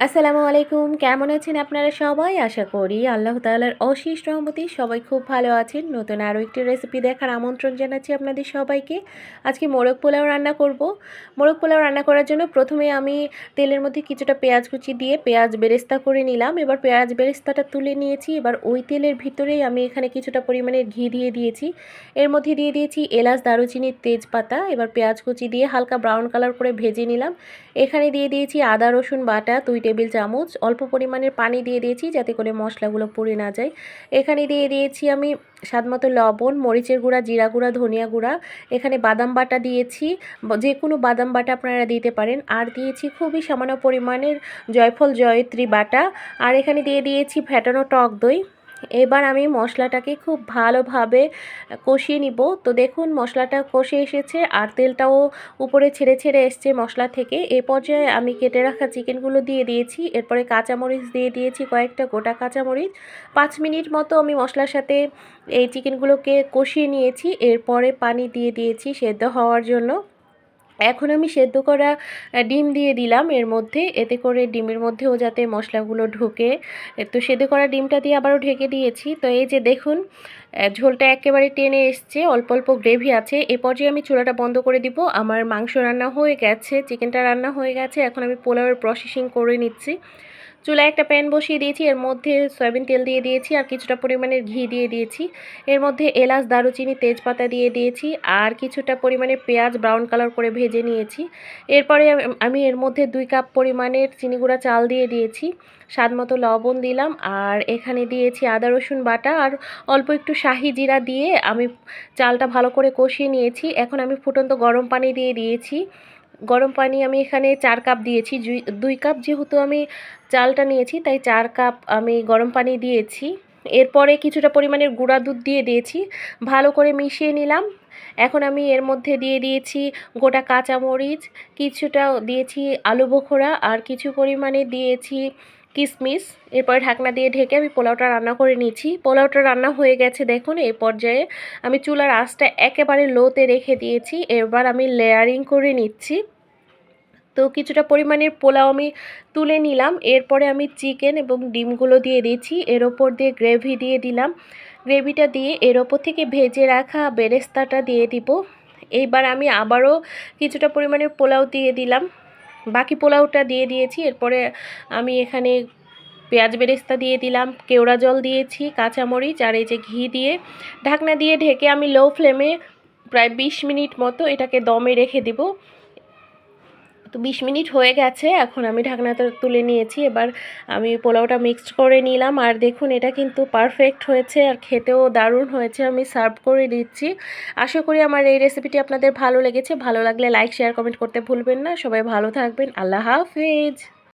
আসসালামু আলাইকুম। কেমন আছেন আপনারা সবাই? আশা করি আল্লাহ তাআলার অশেষ রহমতি সবাই খুব ভালো আছেন। নতুন আরও একটি রেসিপি দেখার আমন্ত্রণ জানাচ্ছি আপনাদের সবাইকে। আজকে মোরগ পোলাও রান্না করব। মোরগ পোলাও রান্না করার জন্য প্রথমে আমি তেলের মধ্যে কিছুটা পেঁয়াজ কুচি দিয়ে পেঁয়াজ বেরেস্তা করে নিলাম। এবার পেঁয়াজ বেরেস্তাটা তুলে নিয়েছি। এবার ওই তেলের ভিতরেই আমি এখানে কিছুটা পরিমাণে ঘি দিয়ে দিয়েছি। এর মধ্যে দিয়ে দিয়েছি এলাচ, দারুচিনির তেজপাতা। এবার পেঁয়াজ কুচি দিয়ে হালকা ব্রাউন কালার করে ভেজে নিলাম। এখানে দিয়ে দিয়েছি আদা, রসুন বাটা, দুই টেবিল চামচ, অল্প পরিমাণের পানি দিয়ে দিয়েছি যাতে করে মশলাগুলো পুড়ে না যায়। এখানে দিয়ে দিয়েছি আমি স্বাদমতো লবণ, মরিচের গুঁড়া, জিরা গুঁড়া, ধনিয়া গুঁড়া। এখানে বাদাম বাটা দিয়েছি। যে কোনো বাদাম বাটা আপনারা দিতে পারেন। আর দিয়েছি খুবই সামান্য পরিমাণের জয়ফল জয়ত্রী বাটা। আর এখানে দিয়ে দিয়েছি ফ্যাটানো টক দই। এবার আমি মশলাটাকে খুব ভালোভাবে কষিয়ে নিব। তো দেখুন, মশলাটা কষে এসেছে আর তেলটাও উপরে ছেড়ে ছেড়ে এসছে মশলা থেকে। এ পর্যায়ে আমি কেটে রাখা চিকেনগুলো দিয়ে দিয়েছি। এরপরে কাঁচামরিচ দিয়ে দিয়েছি কয়েকটা গোটা কাঁচামরিচ। পাঁচ মিনিট মতো আমি মশলার সাথে এই চিকেনগুলোকে কষিয়ে নিয়েছি। এরপরে পানি দিয়ে দিয়েছি সেদ্ধ হওয়ার জন্য। এখন আমি সেদ্ধ করা ডিম দিয়ে দিলাম এর মধ্যে। এতে করে ডিমের মধ্যেও যাতে মশলাগুলো ঢোকে। তো সেদ্ধ করা ডিমটা দিয়ে আবারও ঢেকে দিয়েছি। তো এই যে দেখুন ঝোলটা একেবারে টেনে এসছে, অল্প অল্প গ্রেভি আছে। এ পর্যায়ে আমি চুলাটা বন্ধ করে দিব। আমার মাংস রান্না হয়ে গেছে, চিকেনটা রান্না হয়ে গেছে। এখন আমি পোলাওয়ের প্রসেসিং করে নিচ্ছি। চুলায় একটা প্যান বসিয়ে দিয়েছি, এর মধ্যে সয়াবিন তেল দিয়ে দিয়েছি আর কিছুটা পরিমাণের ঘি দিয়ে দিয়েছি। এর মধ্যে এলাচ, দারুচিনি, তেজপাতা দিয়ে দিয়েছি আর কিছুটা পরিমাণে পেঁয়াজ ব্রাউন কালার করে ভেজে নিয়েছি। এরপরে আমি এর মধ্যে দুই কাপ পরিমাণের চিনি গুঁড়া চাল দিয়ে দিয়েছি, স্বাদ মতো লবণ দিলাম আর এখানে দিয়েছি আদা, রসুন বাটা আর অল্প একটু শাহি জিরা দিয়ে আমি চালটা ভালো করে কষিয়ে নিয়েছি। এখন আমি ফুটন্ত গরম পানি দিয়ে দিয়েছি। গরম পানি আমি এখানে চার কাপ দিয়েছি। দুই কাপ যেহেতু আমি চালটা নিয়েছি, তাই চার কাপ আমি গরম পানি দিয়েছি। এরপরে কিছুটা পরিমাণের গুঁড়া দুধ দিয়ে দিয়েছি। ভালো করে মিশিয়ে নিলাম। এখন আমি এর মধ্যে দিয়ে দিয়েছি গোটা কাঁচামরিচ, কিছুটা দিয়েছি আলু বোখরা, আর কিছু পরিমাণে দিয়েছি কিশমিশ এরপরে ঢাকনা দিয়ে ঢেকে আমি পোলাওটা রান্না করে নিয়েছি পোলাওটা রান্না হয়ে গেছে দেখুন এই পর্যায়ে আমি চুলার আঁচটা একেবারে লোতে রেখে দিয়েছি। এবার আমি লেয়ারিং করে নিচ্ছি। তো কিছুটা পরিমাণের পোলাও আমি তুলে নিলাম। এরপরে আমি চিকেন এবং ডিমগুলো দিয়ে দিয়েছি এর ওপর দিয়ে গ্রেভি দিয়ে দিলাম। গ্রেভিটা দিয়ে এর ওপর থেকে ভেজে রাখা বেরেস্তাটা দিয়ে দিব। এইবার আমি আবারও কিছুটা পরিমাণের পোলাও দিয়ে দিলাম। বাকি পোলাওটা দিয়ে দিয়েছি, এরপরে আমি এখানে পেঁয়াজ বেরেস্তা দিয়ে দিলাম, কেওড়া জল দিয়েছি, কাঁচামরিচ আর এই যে ঘি দিয়ে। ঢাকনা দিয়ে ঢেকে আমি লো ফ্লেমে প্রায় বিশ মিনিট মতো এটাকে দমে রেখে দিব। তো বিশ মিনিট হয়ে গেছে, এখন আমি ঢাকনাটা তুলে নিয়েছি, এবার আমি পোলাওটা মিক্সড করে নিলাম। আর দেখুন, এটা কিন্তু পারফেক্ট হয়েছে, আর খেতেও দারুণ হয়েছে, আমি সার্ভ করে দিচ্ছি। আশা করি আমার এই রেসিপিটি আপনাদের ভালো লেগেছে, ভালো লাগলে লাইক শেয়ার কমেন্ট করতে ভুলবেন না। সবাই ভালো থাকবেন, আল্লাহ হাফেজ।